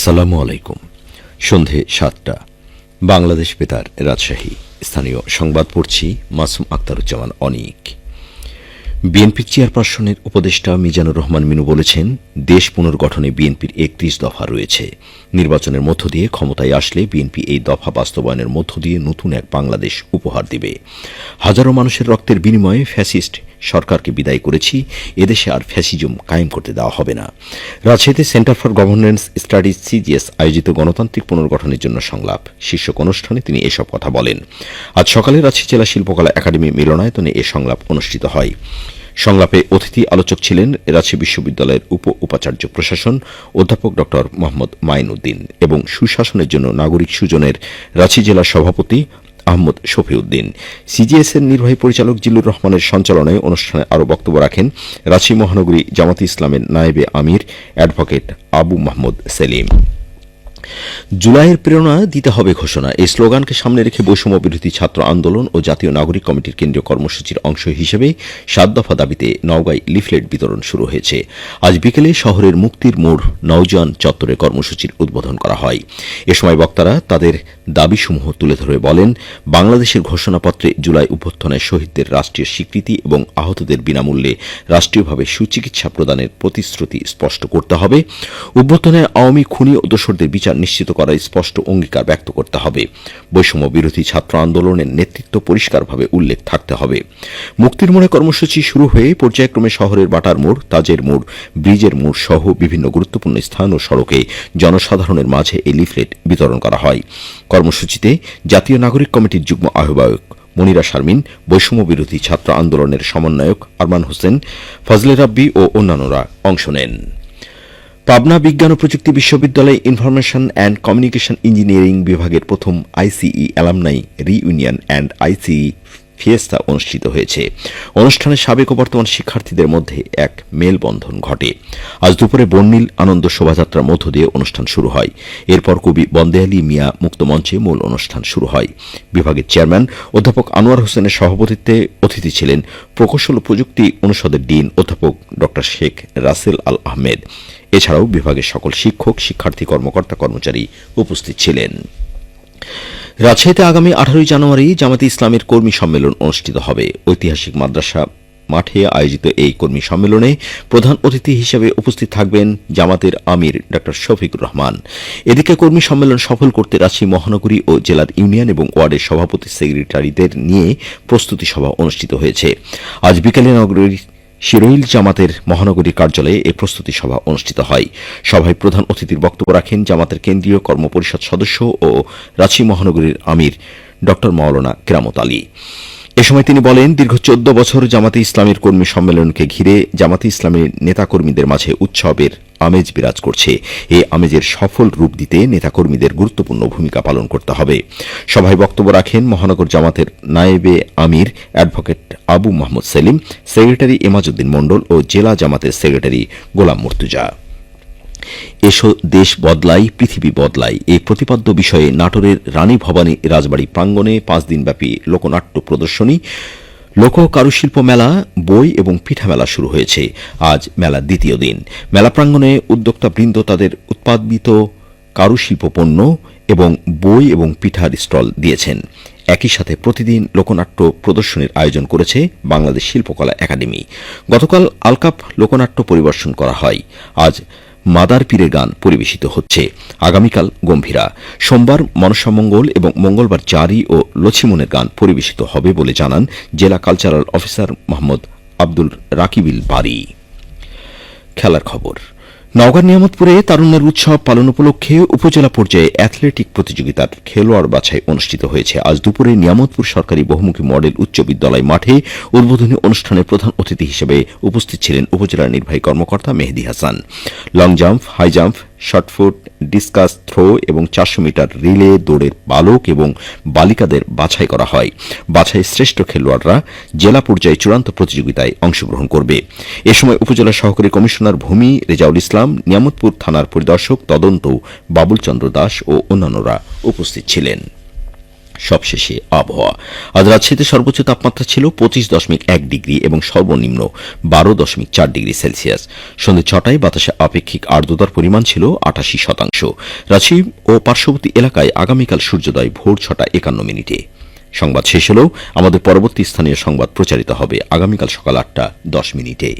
আসসালামু আলাইকুম। সন্ধে সাতটা। বাংলাদেশ বেতার রাজশাহী। স্থানীয় সংবাদ পড়ছি মাসুম আক্তারুজ্জামান অনিক। বিএনপির চেয়ারপারসনের উপদেষ্টা মিজানুর রহমান মিনু বলেছেন, দেশ পুনর্গঠনে বিএনপির একত্রিশ দফা রয়েছে। নির্বাচনের মধ্য দিয়ে ক্ষমতায় আসলে বিএনপি এই দফা বাস্তবায়নের মধ্য দিয়ে নতুন এক বাংলাদেশ উপহার দিবে। হাজারো মানুষের রক্তের বিনিময়ে ফ্যাসিস্ট সরকারকে বিদায় করেছি, এদেশে আর ফ্যাসিজম কায়েম করতে দেওয়া হবে না। রাজশাহীতে centre for governance studies CGS আয়োজিত গণতান্ত্রিক পুনর্গঠনের জন্য সংলাপ। শীর্ষক অনুষ্ঠানে তিনি এসব কথা বলেন। আজ সকালে রাজশাহী জেলা শিল্পকলা একাডেমি মিলনায়তনে এ সংলাপ অনুষ্ঠিত হয়। সংলাপে অতিথি আলোচক ছিলেন রাজশাহী বিশ্ববিদ্যালয়ের উপ উপাচার্য প্রশাসন অধ্যাপক ড মোহাম্মদ মাইন উদ্দিন এবং সুশাসনের জন্য নাগরিক সুজনের রাঁচি জেলার সভাপতি আহমদ শফিউদ্দিন। সিজিএস এর নির্বাহী পরিচালক জিল্লুর রহমানের সঞ্চালনায় অনুষ্ঠানে আরও বক্তব্য রাখেন রাঁচি মহানগরী জামাতি ইসলামের নায়েবে আমির অ্যাডভোকেট আবু মাহমুদ সেলিম। জুলাইয়ের প্রেরণা দিতে হবে ঘোষণা। এই স্লোগানকে সামনে রেখে বৈষম্য বিরোধী ছাত্র আন্দোলন ও জাতীয় নাগরিক কমিটির কেন্দ্রীয় কর্মসূচির অংশ হিসেবে সাত দফা দাবিতে নওগাঁয় লিফলেট বিতরণ শুরু হয়েছে। আজ বিকেলে শহরের মুক্তির মোড় নওজান চত্বরে কর্মসূচির উদ্বোধন করা হয়। এ সময় বক্তারা তাদের দাবিসমূহ তুলে ধরে বলেন, বাংলাদেশের ঘোষণাপত্রে জুলাই অভ্যর্থনায় শহীদদের রাষ্ট্রীয় স্বীকৃতি এবং আহতদের বিনামূল্যে রাষ্ট্রীয়ভাবে সুচিকিৎসা প্রদানের প্রতিশ্রুতি স্পষ্ট করতে হবে। অভ্যর্থনায় আওয়ামী খুনি ও দোসরদের বিচার নিশ্চিত করার স্পষ্ট অঙ্গীকার ব্যক্ত করতে হবে। বৈষম্য বিরোধী ছাত্র আন্দোলনের নেতৃত্ব পরিষ্কারভাবে উল্লেখ থাকতে হবে। মুক্তির মোড়ে কর্মসূচি শুরু হয়ে পর্যায়ক্রমে শহরের বাটার মোড়, তাজের মোড়, ব্রিজের মোড় সহ বিভিন্ন গুরুত্বপূর্ণ স্থান ও সড়কে জনসাধারণের মাঝে এই লিফলেট বিতরণ করা হয়। কর্মসূচিতে জাতীয় নাগরিক কমিটির যুগ্ম আহ্বায়ক মনিরা শারমিন, বৈষম্য বিরোধী ছাত্র আন্দোলনের সমন্বয়ক আরমান হোসেন, ফজলে রাব্বি ও অন্যান্যরা অংশ নেন। পাবনা বিজ্ঞান ও প্রযুক্তি বিশ্ববিদ্যালয়ে ইনফরমেশন অ্যান্ড কমিউনিকেশন ইঞ্জিনিয়ারিং বিভাগের প্রথম ICE alumni reunion and ICE fiesta অনুষ্ঠিত হয়েছে। অনুষ্ঠানে সাবেক ও বর্তমান শিক্ষার্থীদের মধ্যে এক মেলবন্ধন ঘটে। আজ দুপুরে বর্ণিল আনন্দ শোভাযাত্রার মধ্য দিয়ে অনুষ্ঠান শুরু হয়। এরপর কবি বন্দে আলী মিয়া মুক্তমঞ্চে মূল অনুষ্ঠান শুরু হয়। বিভাগের চেয়ারম্যান অধ্যাপক আনোয়ার হোসেনের সভাপতিত্বে অতিথি ছিলেন প্রকৌশল ও প্রযুক্তি অনুষদের ডিন অধ্যাপক ড শেখ রাসেল আল আহমেদ। এছাড়াও বিভাগের সকল শিক্ষক, শিক্ষার্থী, কর্মকর্তা, কর্মচারী উপস্থিত ছিলেন। রাজশাহীতে আগামী আঠারোই জানুয়ারি জামাতে ইসলামের কর্মী সম্মেলন অনুষ্ঠিত হবে। ঐতিহাসিক মাদ্রাসা মাঠে আয়োজিত এই কর্মী সম্মেলনে প্রধান অতিথি হিসেবে উপস্থিত থাকবেন জামাতের আমির ড শফিকুর রহমান। এদিকে কর্মী সম্মেলন সফল করতে রাজশাহী মহানগরী ও জেলার ইউনিয়ন এবং ওয়ার্ডের সভাপতি সেক্রেটারিদের নিয়ে প্রস্তুতি সভা অনুষ্ঠিত হয়েছে। আজ বিকেলে নগরীর শিরোইল জামাতের মহানগরী কার্যালয়ে এ প্রস্তুতি সভা অনুষ্ঠিত হয়। সভায় প্রধান অতিথির বক্তব্য রাখেন জামাতের কেন্দ্রীয় কর্মপরিষদ সদস্য ও রাঁচি মহানগরীর আমির ড মাওলানা কেরামত আলী। এ সময় তিনি বলেন, দীর্ঘ চোদ্দ বছর জামাতে ইসলামের কর্মী সম্মেলনকে ঘিরে জামাতে ইসলামের নেতাকর্মীদের মাঝে উৎসবের আমেজ বিরাজ করছে। এই আমেজের সফল রূপ দিতে নেতাকর্মীদের গুরুত্বপূর্ণ ভূমিকা পালন করতে হবে। সভায় বক্তব্য রাখেন মহানগর জামাতের নায়েবে আমির, অ্যাডভোকেট আবু মাহমুদ সেলিম, সেক্রেটারি এমাজউদ্দিন মণ্ডল ও জেলা জামাতের সেক্রেটারি গোলাম মুর্তুজা। এসো দেশ বদলাই, পৃথিবী বদলাই। এই প্রতিপাদ্য বিষয়ে নাটোরের রানী ভবানী রাজবাড়ী প্রাঙ্গণে পাঁচ দিনব্যাপী লোকনাট্য প্রদর্শনী লোক কারুশিল্প মেলা, বই এবং পিঠা মেলা শুরু হয়েছে। আজ মেলার দ্বিতীয় দিন। মেলা প্রাঙ্গণে উদ্যোক্তাবৃন্দ তাদের উৎপাদিত কারুশিল্প পণ্য এবং বই এবং পিঠার স্টল দিয়েছেন। একই সাথে প্রতিদিন লোকনাট্য প্রদর্শনীর আয়োজন করেছে বাংলাদেশ শিল্পকলা একাডেমি। গতকাল আলকাপ লোকনাট্য পরিদর্শন করা হয়। আজ মাদার পীরের গান পরিবেশিত হচ্ছে। আগামীকাল গম্ভীরা। সোমবার মনসামঙ্গল এবং মঙ্গলবার চারি ও লছিমনের গান পরিবেশিত হবে বলে জানান জেলা কালচারাল অফিসার মোহাম্মদ আব্দুল রাকিবিল বারি। খেলার খবর। নওগাঁ নিয়ামতপুরে তারুণ্যের উৎসব পালন উপলক্ষে উপজেলা পর্যায়ে অ্যাথলেটিক প্রতিযোগিতার খেলোয়াড় বাছাই অনুষ্ঠিত হয়েছে। আজ দুপুরে নিয়ামতপুর সরকারি বহুমুখী মডেল উচ্চ বিদ্যালয় মাঠে উদ্বোধনী অনুষ্ঠানে প্রধান অতিথি হিসেবে উপস্থিত ছিলেন উপজেলার নির্বাহী কর্মকর্তা Mehedi Hasan. Long jump, high jump shot put discus, throw এবং চারশো মিটার রিলে দৌড়ের বালক এবং বালিকাদের বাছাই করা হয়। বাছাই শ্রেষ্ঠ খেলোয়াড়রা জেলা পর্যায়ে চূড়ান্ত প্রতিযোগিতায় অংশগ্রহণ করবে। এ সময় উপজেলা সহকারী কমিশনার ভূমি রেজাউল ইসলাম, নিয়ামতপুর থানার পরিদর্শক তদন্ত বাবুল চন্দ্র দাস ও অন্যান্যরা উপস্থিত ছিলেন। সবশেষে আবহাওয়া। আজ রাজশাহীতে সর্বোচ্চ তাপমাত্রা ছিল পঁচিশ দশমিক এক ডিগ্রি এবং সর্বনিম্ন বারো দশমিক চার ডিগ্রি সেলসিয়াস। সন্ধ্যে ছটায় বাতাসে আপেক্ষিক আর্দ্রতার পরিমাণ ছিল আটাশি শতাংশ। রাজশাহী ও পার্শ্ববর্তী এলাকায় আগামীকাল সূর্যোদয় ভোর ছটা একান্ন মিনিটে। সংবাদ শেষ হলেও আমাদের পরবর্তী স্থানীয় সংবাদ প্রচারিত হবে আগামীকাল সকাল আটটা দশ মিনিটে।